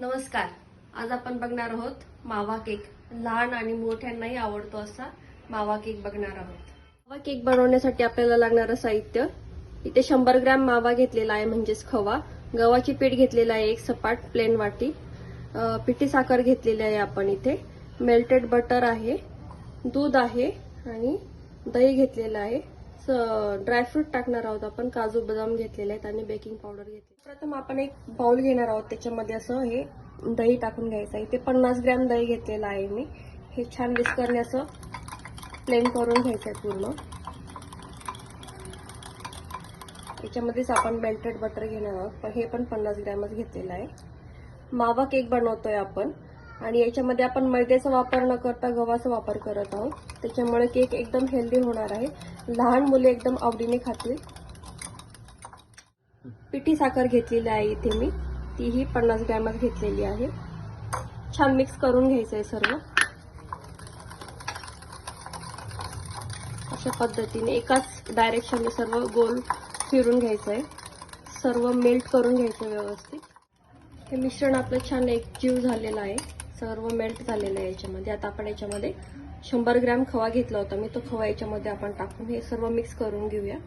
नमस्कार. आज आपण बघणार आहोत मावा केक. लहान आणि मोठ्यांनाही आवडतो असा मावा केक बघणार आहोत. मावा केक बनवण्यासाठी आपल्याला लागणारं साहित्य इथे शंभर ग्रॅम मावा घेतलेला आहे म्हणजेच खवा. गव्हाची पीठ घेतलेला आहे एक सपाट प्लेन वाटी. पिठी साखर घेतलेली आहे आपण इथे. मेल्टेड बटर आहे दूध आहे आणि दही घेतलेलं आहे. ड्रायफ्रूट टाकणार आहोत आपण. काजू बदाम घेतलेले आहेत आणि बेकिंग पावडर घेतली प्रथम आपण एक बाउल घेणार आहोत. त्याच्यामध्ये असं हे दही टाकून घ्यायचं आहे. इथे पन्नास ग्रॅम दही घेतलेलं आहे मी. हे छान विस्करने असं प्लेन करून घ्यायचं आहे पूर्ण. याच्यामध्येच आपण मेल्टेड बटर घेणार आहोत. पण हे पण पन्नास ग्रॅमच घेतलेलं आहे. मावा केक बनवतोय आपण. आणि याच्यामध्ये आपण मैद्याचा वापर न करता गव्हाचा वापर करत आहोत. त्याच्यामुळे केक एकदम हेल्दी होणार आहे. लहान मुले एकदम आवडीने खातील. पिठी साखर घेतलेली आहे इथे मी. तीही पन्नास ग्रॅमच घेतलेली आहे. छान मिक्स करून घ्यायचं आहे सर्व. अशा पद्धतीने एकाच डायरेक्शनने सर्व गोल फिरून घ्यायचं आहे सर्व मेल्ट करून घ्यायचं व्यवस्थित. हे मिश्रण आपलं छान एकजीव झालेलं आहे. सर्व मेल्ट झालेलं आहे याच्यामध्ये. आता आपण याच्यामध्ये शंभर ग्रॅम खवा घेतला होता. मी तो खवा याच्यामध्ये आपण टाकून हे सर्व मिक्स करून घेऊया.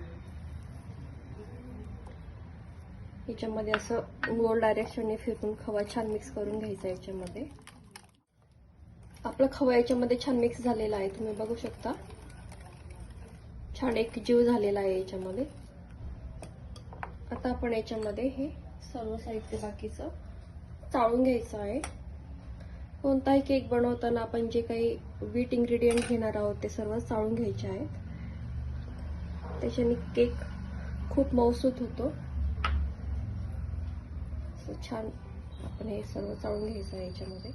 याच्यामध्ये असं गोल डायरेक्शनने फिरून खवा छान मिक्स करून घ्यायचा याच्यामध्ये. आपला खवा याच्यामध्ये छान मिक्स झालेला आहे. तुम्ही बघू शकता. छान एक जीव झालेला आहे याच्यामध्ये. आता आपण याच्यामध्ये हे सर्व साहित्य बाकीचं चाळून घ्यायचं आहे. कोणताही केक बनवताना आपण जे काही वीट इन्ग्रेडियंट घेणार आहोत ते सर्व चाळून घ्यायचे आहेत. त्याच्याने केक खूप मौसूत होतो. छान आपण हे सर्व चाळून घ्यायचं आहे याच्यामध्ये.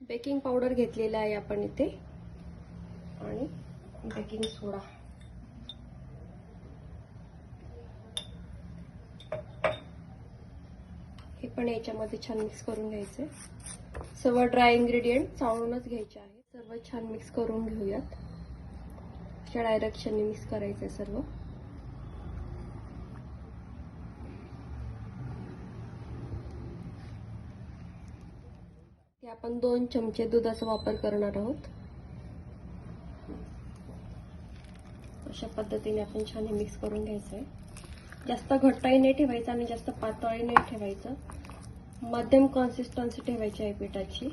बेकिंग पावडर घेतलेला आहे आपण इथे. आणि बेकिंग सोडा हे पण याच्यामध्ये छान मिक्स करून घ्यायचे. सर्व ड्राय इन्ग्रेडियंट चाळूनच घ्यायचे आहे सर्व छान मिक्स करून घेऊयात. अशा डायरेक्शनने मिक्स करायचं आहे सर्व. आपण दोन चमचे दुधाचा वापर करणार आहोत. अशा पद्धतीने आपण छान मिक्स करून घ्यायचं आहे जास्त घट्टही नाही ठेवायचं आणि जास्त पातळही नाही ठेवायचं. मध्यम कन्सिस्टन्सी ठेवायची आहे पिठाची.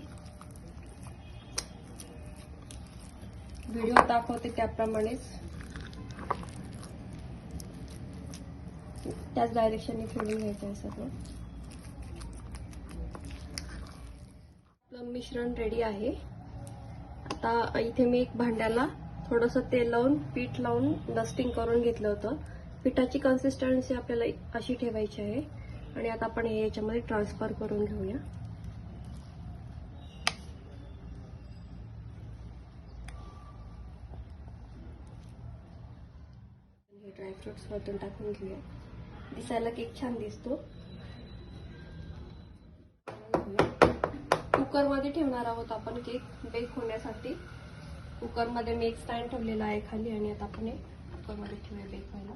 व्हिडिओ दाखवते त्याप्रमाणेच. त्याच डायरेक्शनने फिरून घ्यायचं आहे सगळं. आपलं मिश्रण रेडी आहे. आता इथे मी एक भांड्याला थोडंसं तेल लावून पीठ लावून डस्टिंग करून घेतलं होतं. पिठाची कन्सिस्टन्सी आपल्याला अशी ठेवायची आहे. आणि आता आपण हे याच्यामध्ये ट्रान्सफर करून घेऊया. हे ड्रायफ्रुट्स वरतून टाकून घेऊया. दिसायला केक छान दिसतो. कुकरमध्ये ठेवणार आहोत आपण केक बेक होण्यासाठी. कुकरमध्ये मी एक स्टँड ठेवलेला आहे खाली आणि आता आपण हे कुकरमध्ये ठेवूया बेक व्हायला.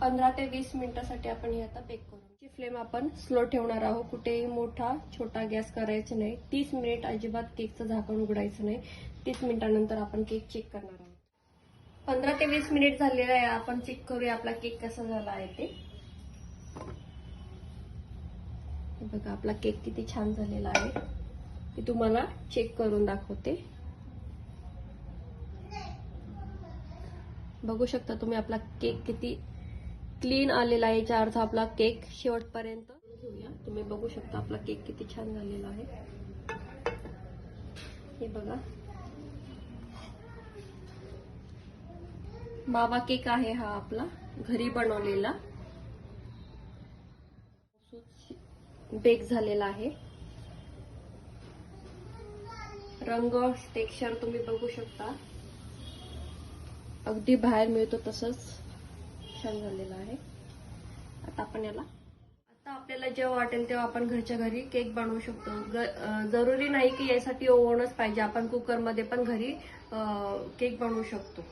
पंधरा ते वीस मिनिटासाठी आपण हे आता बेक करू. फ्लेम आपण स्लो ठेवणार आहोत. कुठेही मोठा छोटा गॅस करायचा नाही. तीस मिनिट अजिबात केकचं झाकण उघडायचं नाही. तीस मिनिटानंतर आपण केक चेक करणार आहोत. पंधरा ते वीस मिनिट झालेलं आहे. आपण चेक करूया आपला केक कसा झाला आहे ते. बघा आपला केक किती छान झालेला आहे. मी तुम्हाला चेक करून दाखवते. बघू शकता तुम्ही आपला केक किती क्लीन आलेला आहे. याचा अर्थ आपला केक शेवटपर्यंत. घेऊया तुम्ही बघू शकता आपला केक किती छान झालेला आहे. हे बघा. मावा केक आहे हा आपला. घरी बनवलेला. बेक झालेला आहे. रंग टेक्स्चर तुम्ही बघू शकता. अगदी बाहेर मिळतो तसंच छान झालेलं आहे. आता आपण याला आता आपल्याला जेव्हा वाटेल तेव्हा आपण घरच्या घरी केक बनवू शकतो. जरुरी नाही की यासाठी ओव्हनच पाहिजे. आपण कुकरमध्ये पण घरी केक बनवू शकतो.